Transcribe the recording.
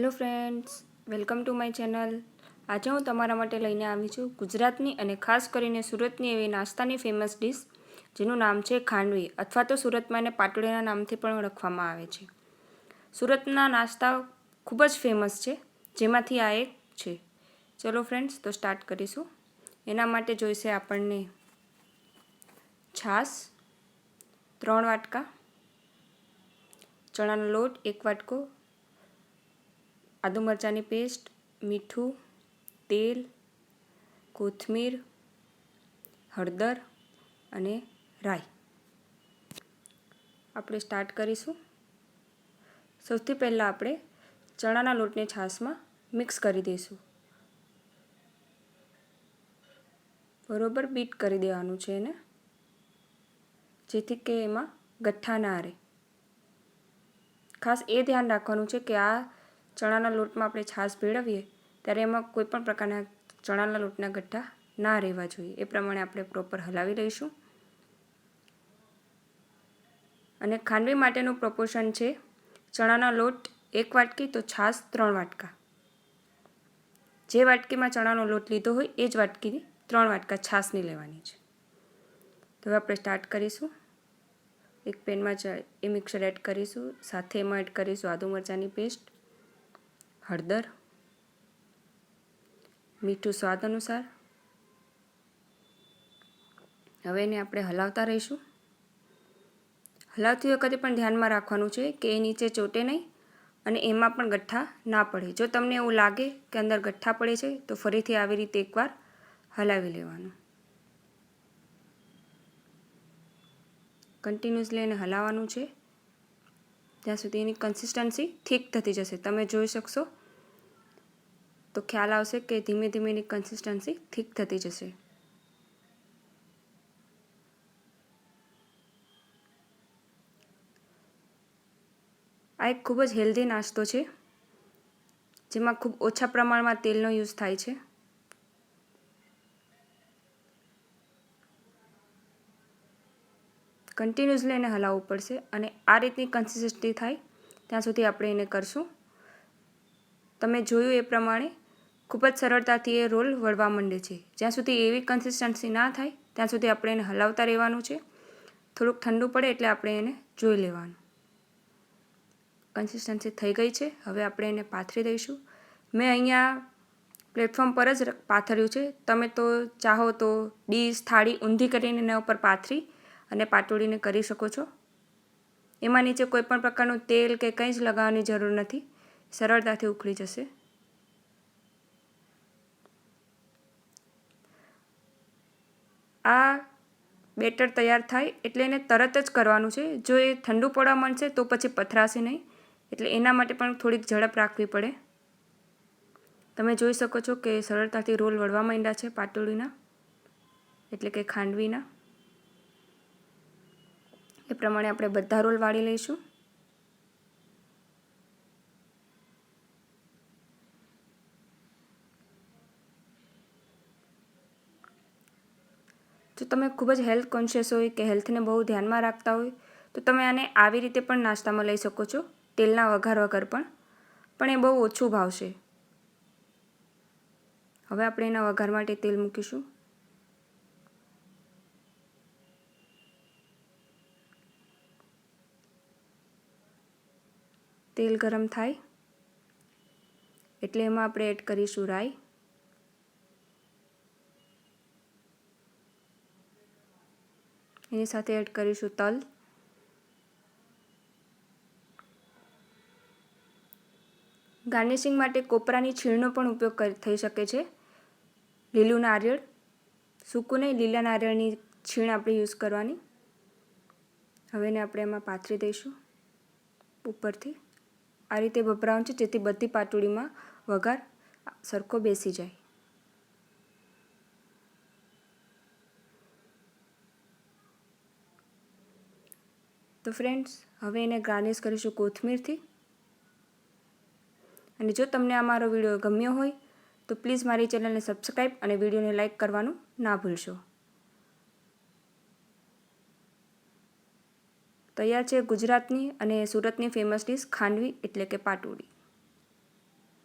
Hello friends, welcome to my channel. આજે હું તમારા માટે લઈને આવી છું ગુજરાતની અને ખાસ કરીને સુરતની એવી નાસ્તાની ફેમસ ડીશ જેનું નામ છે ખાંડવી, અથવા તો સુરતમાં એને પાટોળીના નામથી પણ ઓળખવામાં આવે છે. સુરતના નાસ્તા ખૂબ જ ફેમસ છે, જેમાંથી આ એક છે. ચલો ફ્રેન્ડ્સ, તો સ્ટાર્ટ કરીશું. એના માટે જોઈશે આપણને છાશ, ત્રણ વાટકા, ચણાનો લોટ, એક વાટકો આદુ મરચાંની પેસ્ટ, મીઠું, તેલ, કોથમીર, હળદર અને રાઈ. આપણે સ્ટાર્ટ કરીશું. સૌથી પહેલાં આપણે ચણાના લોટને છાશમાં મિક્સ કરી દઈશું. બરોબર બીટ કરી દેવાનું છે એને. જેથી કે એમાં ગઠ્ઠા ના રહે ખાસ એ ધ્યાન રાખવાનું છે કે આ ચણાના લોટમાં આપણે છાશ ભેળવીએ, ત્યારે એમાં કોઈ પણ પ્રકારના ચણાના લોટના ગઠ્ઠા ના રહેવા જોઈએ. એ પ્રમાણે આપણે પ્રોપર હલાવી લઈશું. અને ખાંડવી માટેનું પ્રપોર્શન છે ચણાના લોટ એક વાટકી તો છાશ ત્રણ વાટકા. જે વાટકીમાં ચણાનો લોટ લીધો હોય, એ જ વાટકીની ત્રણ વાટકા છાશની લેવાની છે. તો હવે આપણે સ્ટાર્ટ કરીશું. એક પેનમાં એ મિક્સર એડ કરીશું. સાથે એમાં એડ કરીશું આદુ મરચાંની પેસ્ટ હળદર મીઠું સ્વાદ અનુસાર હવે એને આપણે હલાવતા રહીશું. હલાવતી વખતે પણ ધ્યાનમાં રાખવાનું છે કે એ નીચે ચોટે નહીં અને એમાં પણ ગઠ્ઠા ના પડે. જો તમને એવું લાગે કે અંદર ગઠ્ઠા પડે છે, તો ફરીથી આવી રીતે એકવાર હલાવી લેવાનું. કન્ટિન્યુઅસલી એને હલાવવાનું છે. ત્યાં સુધી એની કન્સિસ્ટન્સી ઠીક થતી જશે. તમે જોઈ શકશો તો ખ્યાલ આવશે કે ધીમે ધીમે એની કન્સિસ્ટન્સી થીક થતી જશે. આ એક ખૂબ જ હેલ્ધી નાસ્તો છે, જેમાં ખૂબ ઓછા પ્રમાણમાં તેલનો યુઝ થાય છે. કન્ટિન્યુઅસલી એને હલાવવું પડશે અને આ રીતની કન્સિસ્ટન્સી થાય, ત્યાં સુધી આપણે એને કરશું. તમે જોયું એ પ્રમાણે ખૂબ જ સરળતાથી એ રોલ વળવા માંડે છે. જ્યાં સુધી એવી કન્સિસ્ટન્સી ના થાય, ત્યાં સુધી આપણે એને હલાવતા રહેવાનું છે. થોડુંક ઠંડુ પડે એટલે આપણે એને જોઈ લેવાનું. કન્સિસ્ટન્સી થઈ ગઈ છે. હવે આપણે એને પાથરી દઈશું. મેં અહીંયા પ્લેટફોર્મ પર જ પાથર્યું છે. તમે તો ચાહો તો ડીશ, થાળી, ઊંધી કરીને એના ઉપર પાથરી અને પાટોળીને કરી શકો છો. એમાં નીચે કોઈપણ પ્રકારનું તેલ કે કંઈ જ લગાવવાની જરૂર નથી. સરળતાથી ઉખડી જશે. આ બેટર તૈયાર થાય એટલે એને તરત જ કરવાનું છે. જો એ ઠંડુ પડવા માંડશે તો પછી પથરાશે નહીં. એટલે એના માટે પણ થોડીક ઝડપ રાખવી પડે. તમે જોઈ શકો છો કે સરળતાથી રોલ વળવા માંડ્યા છે પાટોળીના, એટલે કે ખાંડવીના. એ પ્રમાણે આપણે બધા રોલ વાળી લઈશું. જો તમે ખૂબ જ હેલ્થ કોન્શિયસ હોય કે હેલ્થને બહુ ધ્યાનમાં રાખતા હોય, તો તમે આને આવી રીતે પણ નાસ્તામાં લઈ શકો છો, તેલના વઘાર વગર પણ પણ એ બહુ ઓછું ભાવશે. હવે આપણે એના વઘાર માટે તેલ મૂકીશું. તેલ ગરમ થાય, એટલે એમાં આપણે એડ કરીશું રાઈ. એની સાથે એડ કરીશું તલ. ગાર્નિશિંગ માટે કોપરાની છીણનો પણ ઉપયોગ થઈ શકે છે. લીલું નારિયેળ. સૂકું નહીં, લીલા નારિયેળની છીણ આપણે યુઝ કરવાની. હવે એને આપણે એમાં પાથરી દઈશું ઉપરથી. આ રીતે ભભરાવાનું છે, જેથી બધી પાટોળીમાં વઘાર સરખો બેસી જાય. તો ફ્રેન્ડ્સ હવે એને ગાર્નિશ કરીશું કોથમીરથી. અને જો તમને આ મારો વીડિયો ગમ્યો હોય, તો પ્લીઝ મારી ચેનલને સબસ્ક્રાઈબ અને વિડીયોને લાઇક કરવાનું ના ભૂલશો. તૈયાર છે ગુજરાતની અને સુરતની ફેમસ ડીશ ખાંડવી એટલે કે પાટોડી.